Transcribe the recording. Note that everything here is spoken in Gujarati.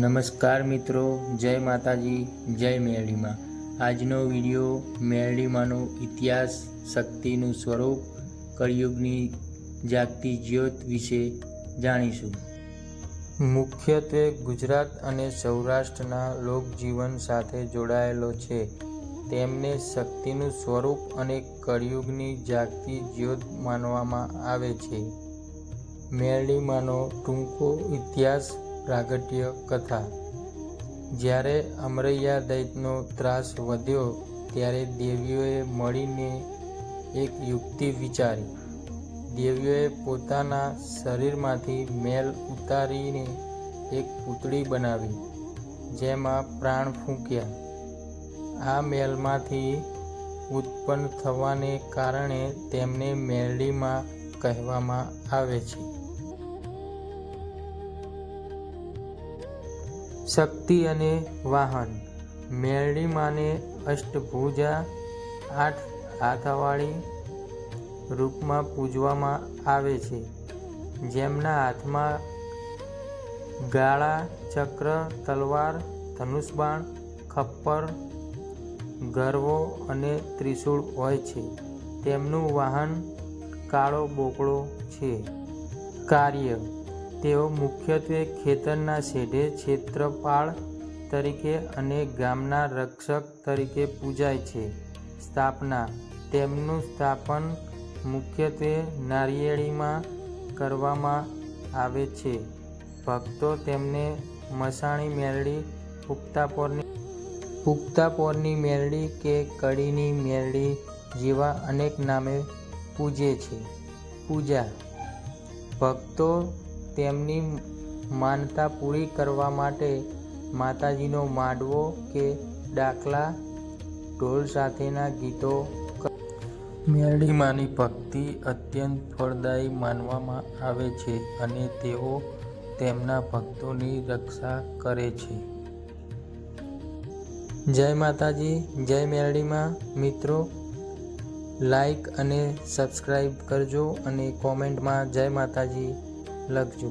નમસ્કાર મિત્રો, જય માતાજી, જય મેરડીમાં. આજનો વીડિયો મેરડીમાંનો ઇતિહાસ શક્તિનું સ્વરૂપ કળિયુગની જાગતી જ્યોત વિશે જાણીશું. મુખ્યત્વે ગુજરાત અને સૌરાષ્ટ્રના લોકજીવન સાથે જોડાયેલો છે. તેમને શક્તિનું સ્વરૂપ અને કળિયુગની જાગતી જ્યોત માનવામાં આવે છે. મેરડીમાંનો ટૂંકો ઇતિહાસ પ્રાગટ્ય કથા. જ્યારે અમરૈયા દૈતનો ત્રાસ વધ્યો, ત્યારે દેવીઓએ મળીને એક યુક્તિ વિચારી. દેવીઓએ પોતાના શરીરમાંથી મેલ ઉતારીને એક પૂતળી બનાવી, જેમાં પ્રાણ ફૂંક્યા. આ મેલમાંથી ઉત્પન્ન થવાને કારણે તેમને મેરડીમાં કહેવામાં આવે છે. શક્તિ અને વાહન. મેરડી અષ્ટભુજા આઠ હાથવાળી રૂપમાં પૂજવામાં આવે છે. જેમના હાથમાં ગાળા, ચક્ર, તલવાર, ધનુષબાણ, ખપ્પર, ગરવો અને ત્રિશૂળ હોય છે. તેમનું વાહન કાળો બોકળો છે. કાર્ય તેઓ મુખ્યત્વે ખેતરના શેઢે ક્ષેત્રપાળ તરીકે અને ગામના રક્ષક તરીકે પૂજાય છે. સ્થાપના. તેમનું સ્થાપન મુખ્યત્વે નારિયેળીમાં કરવામાં આવે છે. ભક્તો તેમને મસાણી મેરડી પુખ્તાપોરની પુખ્તાપોરની મેરડી કે કડીની મેરડી જેવા અનેક નામે પૂજે છે. પૂજા. ભક્તો તેમની માનતા પૂરી કરવા માટે માતાજીનો માંડવો કે ડાકલા ઢોલ સાથેના ગીતો મેરડી માની ભક્તિ અત્યંત ફળદાયી માનવામાં આવે છે અને તેઓ તેમના ભક્તોની રક્ષા કરે છે. જય માતાજી, જય મેરડીમાં. મિત્રો લાઈક અને સબસ્ક્રાઈબ કરજો અને કોમેન્ટમાં જય માતાજી. લખજો.